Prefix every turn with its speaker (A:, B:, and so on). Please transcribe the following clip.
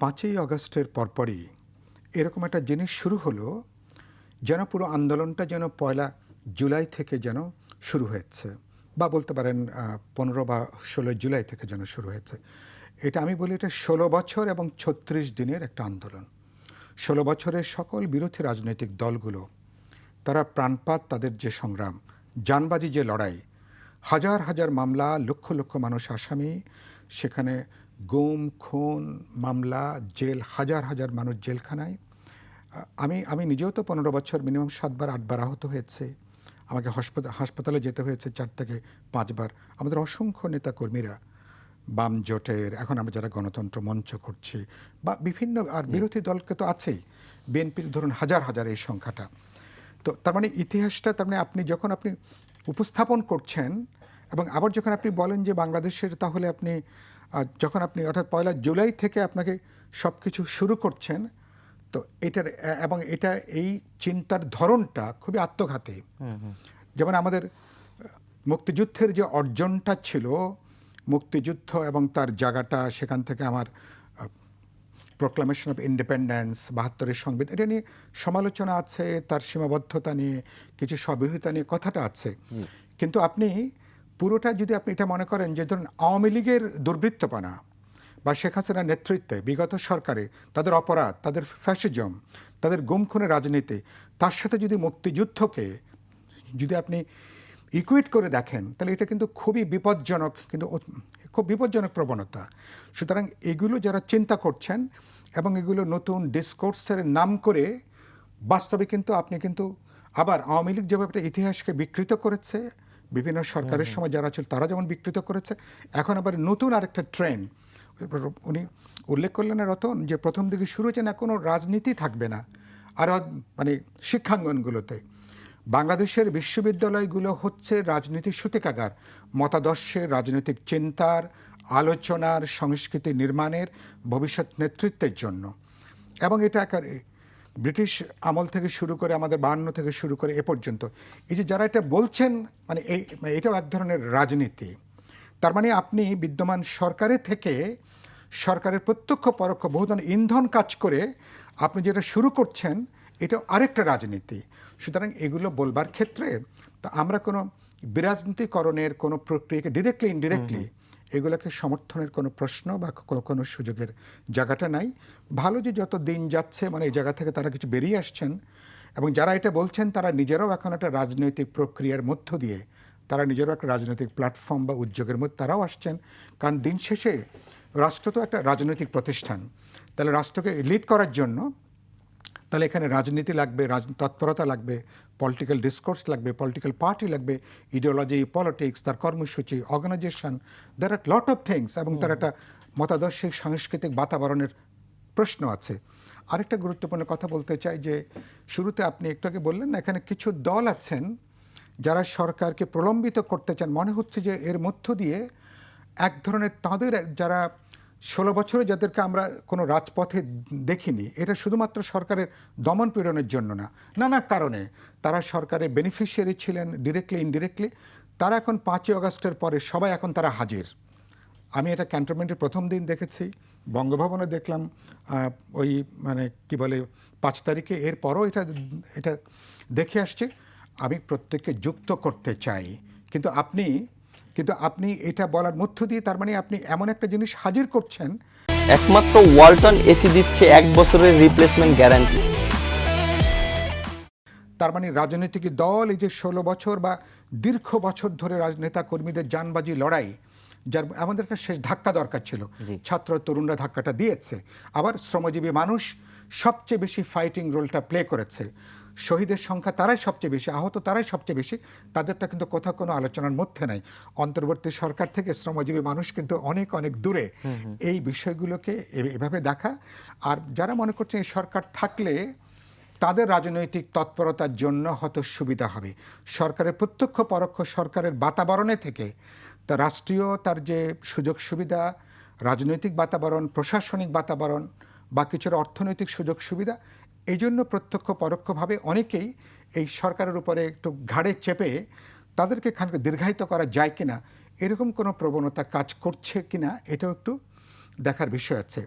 A: পাঁচই আগস্টের পরপরই এরকম একটা জিনিস শুরু হলো, যেন পুরো আন্দোলনটা যেন পয়লা জুলাই থেকে যেন শুরু হয়েছে, বা বলতে পারেন পনেরো বা ষোলো জুলাই থেকে যেন শুরু হয়েছে। এটা আমি বলি এটা ষোলো বছর এবং ছত্রিশ দিনের একটা আন্দোলন। ষোলো বছরের সকল বিরোধী রাজনৈতিক দলগুলো, তারা প্রাণপাত তাদের যে সংগ্রাম জানবাজি যে লড়াই, হাজার হাজার মামলা, লক্ষ লক্ষ মানুষ আসামি, সেখানে গুম খুন মামলা জেল হাজার হাজার মানুষ জেলখানায়। আমি আমি নিজেও তো পনেরো বছর মিনিমাম সাতবার আটবার আহত হয়েছে। আমাকে হাসপাতাল হাসপাতালে যেতে হয়েছে চার থেকে পাঁচবার। আমাদের অসংখ্য নেতাকর্মীরা বাম জোটের এখন আমরা যারা গণতন্ত্র মঞ্চ করছি বা বিভিন্ন আর বিরোধী দলকে তো আছেই। বিএনপির ধরুন হাজার হাজার এই সংখ্যাটা। তো তার মানে ইতিহাসটা তার মানে আপনি যখন আপনি উপস্থাপন করছেন এবং আবার যখন আপনি বলেন যে বাংলাদেশের তাহলে আপনি যখন আপনি অর্থাৎ পয়লা জুলাই থেকে আপনাকে সব কিছু শুরু করছেন তো এটার এবং এটা এই চিন্তার ধরনটা খুবই আত্মঘাতী। যেমন আমাদের মুক্তিযুদ্ধের যে অর্জনটা ছিল মুক্তিযুদ্ধ এবং তার জায়গাটা সেখান থেকে আমার প্রোক্লামেশন অফ ইন্ডিপেন্ডেন্স বাহাত্তরের সংবিধান এটা নিয়ে সমালোচনা আছে তার সীমাবদ্ধতা নিয়ে কিছু স্ববিরোধিতা নিয়ে কথাটা আছে। কিন্তু আপনি পুরোটা যদি আপনি এটা মনে করেন যে ধরুন আওয়ামী লীগের দুর্বৃত্তপনা বা শেখ হাসিনার নেতৃত্বে বিগত সরকারে তাদের অপরাধ, তাদের ফ্যাসিজম, তাদের গুম খুনের রাজনীতি, তার সাথে যদি মুক্তিযুদ্ধকে যদি আপনি ইকুইট করে দেখেন, তাহলে এটা কিন্তু খুবই বিপজ্জনক কিন্তু খুব বিপজ্জনক প্রবণতা। সুতরাং এগুলো যারা চিন্তা করছেন এবং এগুলো নতুন ডিসকোর্সের নাম করে বাস্তবে কিন্তু আপনি কিন্তু আবার আওয়ামী লীগ যেভাবে ইতিহাসকে বিকৃত করেছে বিভিন্ন সরকারের সময় যারা ছিল তারা যেমন বিকৃত করেছে এখন আবার নতুন আরেকটা ট্রেন্ড উনি উল্লেখ করলেন রতন যে প্রথম দিকে শুরু হয়েছে না কোনো রাজনীতি থাকবে না। আর মানে শিক্ষাঙ্গনগুলোতে। বাংলাদেশের বিশ্ববিদ্যালয়গুলো হচ্ছে রাজনীতির সূতিকাগার। মতাদর্শের রাজনৈতিক চিন্তার আলোচনার সংস্কৃতি নির্মাণের ভবিষ্যৎ নেতৃত্বের জন্য। এবং এটা ব্রিটিশ আমল থেকে শুরু করে আমাদের বাহান্ন থেকে শুরু করে এ পর্যন্ত, এই যে যারা এটা বলছেন মানে এই মানে এটাও এক ধরনের রাজনীতি। তার মানে আপনি বিদ্যমান সরকারের থেকে সরকারের প্রত্যক্ষ, পরোক্ষ বহু ধরনের ইন্ধন কাজ করে আপনি যেটা শুরু করছেন এটা আরেকটা রাজনীতি। সুতরাং এগুলো বলবার ক্ষেত্রে তা আমরা কোনো বিরাজনীতিকরণের কোনো প্রক্রিয়াকে ডিরেক্টলি ইনডিরেক্টলি এগুলোকে সমর্থনের কোনো প্রশ্ন বা কোনো সুযোগের জায়গাটা নাই। ভালো যে যত দিন যাচ্ছে মানে এই জায়গা থেকে তারা কিছু বেরিয়ে আসছেন এবং যারা এটা বলছেন, তারা নিজেরাও এখন একটা রাজনৈতিক প্রক্রিয়ার মধ্য দিয়ে, তারা নিজেরও একটা রাজনৈতিক প্ল্যাটফর্ম বা উদ্যোগের মধ্যে, তারাও আসছেন। কারণ দিন শেষে রাষ্ট্র তো একটা রাজনৈতিক প্রতিষ্ঠান। তাহলে রাষ্ট্রকে লিড করার জন্য তাহলে এখানে রাজনীতি লাগবে রাজ তৎপরতা লাগবে পলিটিক্যাল ডিসকোর্স লাগবে পলিটিক্যাল পার্টি লাগবে ইডিওলজি পলিটিক্স তার কর্মসূচি organisation there are lot of things এবং তার একটা মতাদর্শিক সাংস্কৃতিক বাতাবরণের প্রশ্ন আছে। আরেকটা গুরুত্বপূর্ণ কথা বলতে চাই যে শুরুতে আপনি একটু আগে বললেন না এখানে কিছু দল আছেন যারা সরকারকে প্রলম্বিত করতে চান। মনে হচ্ছে যে এর মধ্য দিয়ে এক ধরনের তাদের যারা ষোলো বছরে যাদেরকে আমরা কোনো রাজপথে দেখিনি, এটা শুধুমাত্র সরকারের দমন পীড়নের জন্য না, নানা কারণে। তারা সরকারের বেনিফিশিয়ারি ছিলেন ডিরেক্টলি ইনডিরেক্টলি তারা এখন পাঁচই আগস্টের পরে সবাই এখন তারা হাজির। আমি এটা ক্যান্টনমেন্টের প্রথম দিন দেখেছি, বঙ্গভবনে দেখলাম ওই মানে কি বলে, পাঁচ তারিখে। এরপরও এটা এটা দেখে আসছে, আমি প্রত্যেককে যুক্ত করতে চাই। কিন্তু আপনি কিন্তু আপনি এটা বলার মধ্য দিয়ে তার মানে আপনি এমন একটা জিনিস হাজির করছেন।
B: একমাত্র ওয়ালটন এসি দিচ্ছে এক বছরের রিপ্লেসমেন্ট গ্যারান্টি
A: তার মানে রাজনৈতিক দল এই যে ষোলো বছর বা দীর্ঘ বছর ধরে রাজনেতা কর্মীদের জানবাজি লড়াই যার আমাদের একটা শেষ ধাক্কা দরকার ছিল। ছাত্র তরুণরা ধাক্কাটা দিয়েছে। আবার শ্রমজীবী মানুষ সবচেয়ে বেশি ফাইটিং রোলটা প্লে করেছে। শহীদের সংখ্যা তারাই সবচেয়ে বেশি আহত তারাই সবচেয়ে বেশি তাদেরটা কিন্তু কোথাও কোনো আলোচনার মধ্যে নাই। অন্তর্বর্তী সরকার থেকে শ্রমজীবী মানুষ কিন্তু অনেক অনেক দূরে। এই বিষয়গুলোকে এভাবে দেখা। আর যারা মনে করছেন এই সরকার থাকলে তাদের রাজনৈতিক তৎপরতার জন্য হয়তো সুবিধা হবে। সরকারের প্রত্যক্ষ পরোক্ষ সরকারের বাতাবরণে থেকে তা রাষ্ট্রীয় তার যে সুযোগ সুবিধা রাজনৈতিক বাতাবরণ প্রশাসনিক বাতাবরণ বা কিছুর অর্থনৈতিক সুযোগ সুবিধা এই জন্য প্রত্যক্ষ পরোক্ষভাবে অনেকেই এই সরকারের উপরে একটু ঘাড়ে চেপে তাদেরকে খানিক দীর্ঘায়িত করা যায় কিনা, এরকম কোনো প্রবণতা কাজ করছে কিনা, এটাও একটু দেখার বিষয় আছে।